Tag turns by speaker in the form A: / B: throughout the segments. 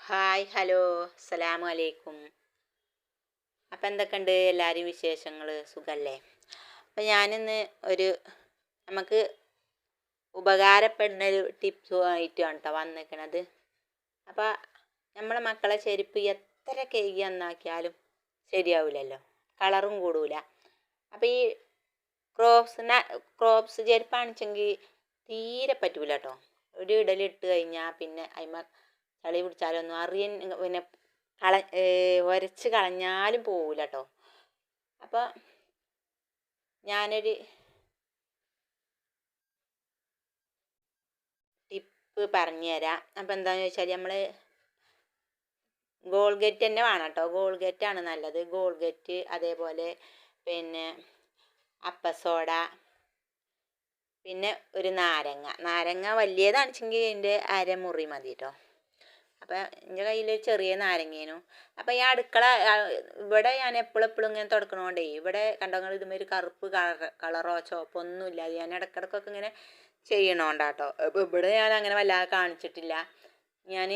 A: Hi hello അസ്സലാമു അലൈക്കും. അപ്പം എന്തൊക്കെയുണ്ട് എല്ലാവരും വിശേഷങ്ങൾ സുഖമല്ലേ അപ്പം ഞാനിന്ന് ഒരു നമുക്ക് ഉപകാരപ്പെടുന്ന ഒരു ടിപ്സുമായിട്ടാണ് കേട്ടോ വന്നിരിക്കണത് അപ്പോൾ നമ്മളെ മക്കളെ ചെരുപ്പ് എത്ര കഴുകി നന്നാക്കിയാലും ശരിയാവില്ലല്ലോ കളറും കൂടൂല. അപ്പോൾ ഈ ക്രോപ്സിന ക്രോപ്സ് ചെരുപ്പാണിച്ചെങ്കിൽ തീരെ പറ്റൂല കേട്ടോ ഒരു ഇടലിട്ട് കഴിഞ്ഞാൽ പിന്നെ അതിമ ചളി പിടിച്ചാലൊന്നും അറിയൻ പിന്നെ കള ഉരച്ച് കളഞ്ഞാലും പോവില്ല കേട്ടോ അപ്പോൾ ഞാനൊരു ടിപ്പ് പറഞ്ഞു തരാം അപ്പോൾ എന്താണെന്ന് വെച്ചാൽ നമ്മൾ ഗോൾഗേറ്റ് തന്നെ വേണം കേട്ടോ ആണ് നല്ലത്. ഗോൾഗേറ്റ് അതേപോലെ പിന്നെ അപ്പസോഡ പിന്നെ ഒരു നാരങ്ങ. നാരങ്ങ വലിയതാണെച്ചെങ്കിൽ അതിന്റെ അരമുറി മതി കേട്ടോ അപ്പോൾ എന്റെ കയ്യിൽ ചെറിയ നാരങ്ങേനു. അപ്പോൾ ഈ അടുക്കള ഇവിടെ ഞാൻ എപ്പോഴും എപ്പോഴും ഇങ്ങനെ തുടക്കണോണ്ടേ ഇവിടെ കണ്ടോ നിങ്ങൾ ഇതുമാതിരി ഒരു കറുപ്പ് കളർ കളറോ ചോപ്പോ ഒന്നുമില്ല അത് ഞാൻ ഇടക്കിടക്കൊക്കെ ഇങ്ങനെ ചെയ്യണോണ്ടാട്ടോ. അപ്പോൾ ഇവിടെ ഞാൻ അങ്ങനെ വല്ലാതെ കാണിച്ചിട്ടില്ല. ഞാൻ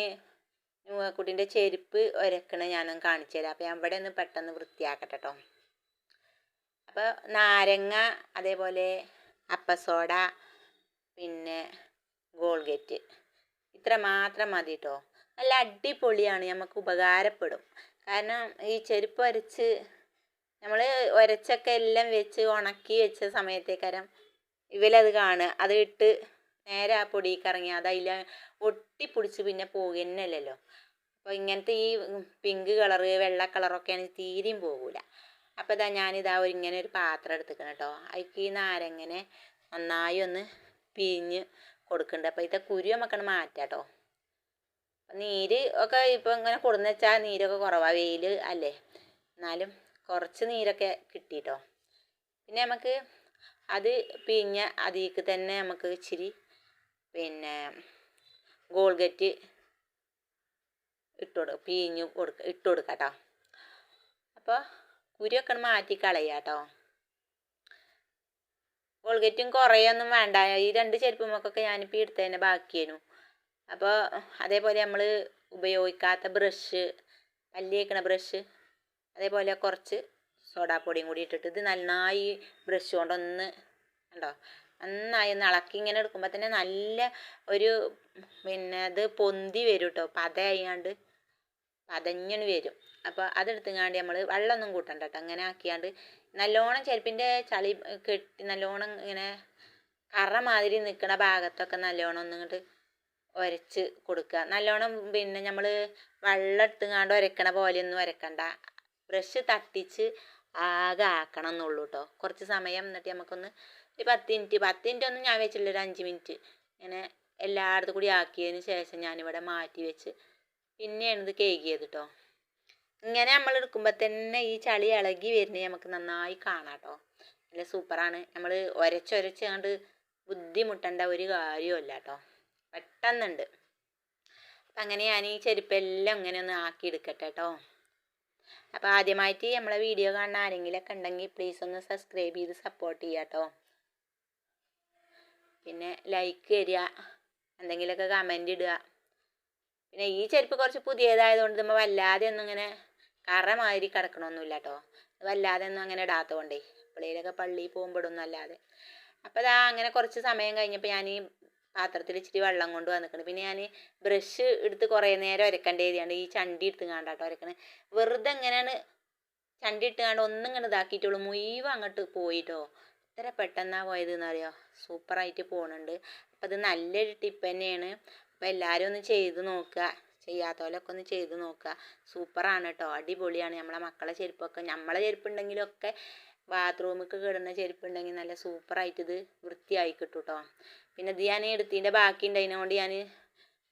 A: കുട്ടീന്റെ ചെരുപ്പ് ഒരക്കണ ഞാനൊന്ന് കാണിച്ചു തരാം. അപ്പോൾ ഞാൻ ഇവിടെ ഒന്ന് പെട്ടെന്ന് വൃത്തിയാക്കട്ടെ കേട്ടോ അപ്പോൾ നാരങ്ങ അതേപോലെ അപ്പസോഡ പിന്നെ ഗോൾഗേറ്റ്. ഇത്ര മാത്രം മതി കേട്ടോ നല്ല അടിപൊളിയാണ് നമുക്ക് ഉപകാരപ്പെടും. കാരണം ഈ ചെരുപ്പ് ഉരച്ച് നമ്മൾ ഒരച്ചൊക്കെ എല്ലാം വെച്ച് ഉണക്കി വെച്ച സമയത്തേക്കാരം ഇവലത് കാണുക. അത് ഇട്ട് നേരെ ആ പൊടിക്ക് ഇറങ്ങി അത് അതിൽ ഒട്ടിപ്പിടിച്ച് പിന്നെ പോകുന്നല്ലല്ലോ. അപ്പോൾ ഇങ്ങനത്തെ ഈ പിങ്ക് കളറ് വെള്ള കളറൊക്കെയാണ് തീരെയും പോകില്ല അപ്പോൾ ഇതാ ഞാനിതാ ഒരു ഇങ്ങനെ ഒരു പാത്രം എടുത്തിക്കണം കേട്ടോ അതിക്ക് ഈ നാരങ്ങനെ നന്നായി ഒന്ന് പിഴിഞ്ഞ് കൊടുക്കുന്നുണ്ട് അപ്പോൾ ഇതാ കുരു നമുക്കങ്ങ് മാറ്റാം കേട്ടോ നീര് ഒക്കെ ഇപ്പോൾ ഇങ്ങനെ കൊടുന്ന് വെച്ചാൽ നീരൊക്കെ കുറവാണ് വെയിൽ അല്ലേ? എന്നാലും കുറച്ച് നീരൊക്കെ കിട്ടിയിട്ടോ പിന്നെ നമുക്ക് അത് പിഴിഞ്ഞ അതിലേക്ക് തന്നെ നമുക്ക് ഇച്ചിരി പിന്നെ ഗോൾഗറ്റ് ഇട്ട് കൊടുക്കുക പിഴിഞ്ഞ് കൊടുക്കുക ഇട്ട് കൊടുക്കാം കേട്ടോ അപ്പോൾ കുരുവൊക്കെ മാറ്റി കളയുക കേട്ടോ കോൾഗേറ്റും കുറേയൊന്നും വേണ്ട ഈ രണ്ട് ചെരുപ്പുമൊക്കെ ഞാനിപ്പോൾ എടുത്തതിന്റെ ബാക്കിയേനു. അപ്പോൾ അതേപോലെ നമ്മൾ ഉപയോഗിക്കാത്ത ബ്രഷ് പല്ല് ബ്രഷ് അതേപോലെ കുറച്ച് സോഡാപ്പൊടിയും കൂടി ഇട്ടിട്ട് ഇത് നന്നായി ബ്രഷ് കൊണ്ടൊന്ന് കണ്ടോ? നന്നായി ഒന്ന് ഇളക്കി ഇങ്ങനെ എടുക്കുമ്പോൾ തന്നെ നല്ല ഒരു പിന്നെ അത് പൊന്തി വരും കേട്ടോ പതയാണ്ട് പതഞ്ഞണ് വരും. അപ്പോൾ അതെടുത്തുങ്ങാണ്ട് നമ്മൾ വെള്ളമൊന്നും കൂട്ടണ്ട കേട്ടോ അങ്ങനെ ആക്കിയാണ്ട് നല്ലോണം ചെരുപ്പിന്റെ ചളി കെട്ടി നല്ലോണം ഇങ്ങനെ കറ മാതിരി നിൽക്കുന്ന ഭാഗത്തൊക്കെ നല്ലോണം ഒന്നിങ്ങോട്ട് ഉരച്ച് കൊടുക്കുക നല്ലോണം പിന്നെ നമ്മൾ വെള്ളം എടുത്തുങ്ങാണ്ട് ഉരക്കണ പോലെയൊന്നും ഉരക്കണ്ട ബ്രഷ് തട്ടിച്ച് ആകെ ആക്കണം എന്നുള്ളൂ കേട്ടോ കുറച്ച് സമയം എന്നിട്ട് നമുക്കൊന്ന് ഒരു പത്ത് മിനിറ്റ്. പത്ത് മിനിറ്റ് ഒന്നും ഞാൻ വെച്ചില്ല ഒരു അഞ്ച് മിനിറ്റ്. ഇങ്ങനെ എല്ലായിടത്തും കൂടി ആക്കിയതിന് ശേഷം ഞാനിവിടെ മാറ്റി വെച്ച് പിന്നെയാണ് ഇത് കേകിയത് കേട്ടോ ഇങ്ങനെ നമ്മൾ എടുക്കുമ്പോൾ തന്നെ ഈ ചളി ഇളകി വരുന്നത് നമുക്ക് നന്നായി കാണാം കേട്ടോ നല്ല സൂപ്പറാണ്. നമ്മൾ ഉരച്ചൊരച്ച് കണ്ട് ബുദ്ധിമുട്ടേണ്ട ഒരു കാര്യമല്ല കേട്ടോ പെട്ടെന്നുണ്ട്. അപ്പം അങ്ങനെ ഞാൻ ഈ ചെരുപ്പെല്ലാം ഇങ്ങനെ ഒന്ന് ആക്കി എടുക്കട്ടെ കേട്ടോ അപ്പോൾ ആദ്യമായിട്ട് നമ്മളെ വീഡിയോ കാണുന്ന ആരെങ്കിലുമൊക്കെ ഉണ്ടെങ്കിൽ പ്ലീസ് ഒന്ന് സബ്സ്ക്രൈബ് ചെയ്ത് സപ്പോർട്ട് ചെയ്യുക കേട്ടോ പിന്നെ ലൈക്ക് തരിക എന്തെങ്കിലുമൊക്കെ കമന്റ് ഇടുക. പിന്നെ ഈ ചെരുപ്പ് കുറച്ച് പുതിയതായതുകൊണ്ട് നമ്മൾ വല്ലാതെ ഒന്നും ഇങ്ങനെ കറ മാതിരി കിടക്കണമൊന്നുമില്ല കേട്ടോ വല്ലാതെ ഒന്നും അങ്ങനെ ഇടാത്തതുകൊണ്ടേ. പിള്ളേരൊക്കെ പള്ളിയിൽ പോകുമ്പോഴൊന്നും അല്ലാതെ. അപ്പോൾ അതാ അങ്ങനെ കുറച്ച് സമയം കഴിഞ്ഞപ്പോൾ ഞാൻ ഈ പാത്രത്തിൽ ഇച്ചിരി വെള്ളം കൊണ്ട് വന്നിക്കണം പിന്നെ ഞാൻ ബ്രഷ് എടുത്ത് കുറേ നേരം ഉരക്കേണ്ട എഴുതിയാണ്ട് ഈ ചണ്ടി എടുത്ത് കാണ്ടാട്ടോ ഉരക്കണേ വെറുതെ എങ്ങനെയാണ് ചണ്ടി ഇട്ട് ഇട്ടുകാണ്ട് ഒന്നും ഇങ്ങനെ ഇതാക്കിയിട്ടുള്ളൂ മുഴുവൻ അങ്ങോട്ട് പോയിട്ടോ. ഇത്ര പെട്ടെന്നാണ് പോയത് എന്നറിയോ സൂപ്പറായിട്ട് പോകുന്നുണ്ട് അപ്പം ഇത് നല്ലൊരു ടിപ്പ് തന്നെയാണ്. അപ്പോൾ എല്ലാവരും ഒന്ന് ചെയ്ത് നോക്കുക. ചെയ്യാത്തവരൊക്കെ ഒന്ന് ചെയ്ത് നോക്കുക. സൂപ്പറാണ് കേട്ടോ. അടിപൊളിയാണ്. നമ്മളെ മക്കളെ ചെരുപ്പൊക്കെ നമ്മളെ ചെരുപ്പുണ്ടെങ്കിലൊക്കെ ബാത്റൂമിലേക്ക് കിടന്ന ചെരുപ്പുണ്ടെങ്കിൽ നല്ല സൂപ്പറായിട്ട് ഇത് വൃത്തിയായി കിട്ടും കേട്ടോ പിന്നെ ഇത് ഞാൻ എടുത്തതിന്റെ ബാക്കി ഉണ്ടായതിനോണ്ട് ഞാൻ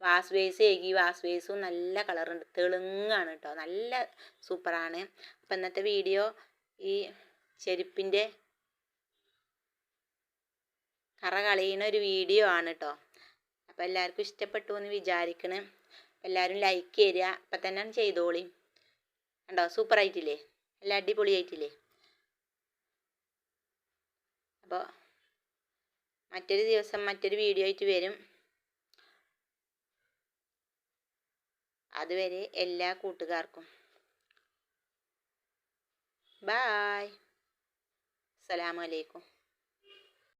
A: വാഷ് ബേസ് കഴുകി വാഷ് ബേസും നല്ല കളറുണ്ട് തെളുങ്ങാണ് കേട്ടോ നല്ല സൂപ്പറാണ് അപ്പം ഇന്നത്തെ വീഡിയോ ഈ ചെരുപ്പിന്റെ കറ കളയുന്ന ഒരു വീഡിയോ ആണ് കേട്ടോ അപ്പോൾ എല്ലാവർക്കും ഇഷ്ടപ്പെട്ടു എന്ന് വിചാരിക്കണ്. എല്ലാവരും ലൈക്ക് ചെയ്യുക അപ്പം തന്നെ ചെയ്തോളി. കണ്ടോ? സൂപ്പറായിട്ടില്ലേ നല്ല അടിപൊളിയായിട്ടില്ലേ? അപ്പോൾ മറ്റൊരു ദിവസം മറ്റൊരു വീഡിയോ ആയിട്ട് വരും. അതുവരെ എല്ലാ കൂട്ടുകാർക്കും. ബായ് സലാമലൈക്കും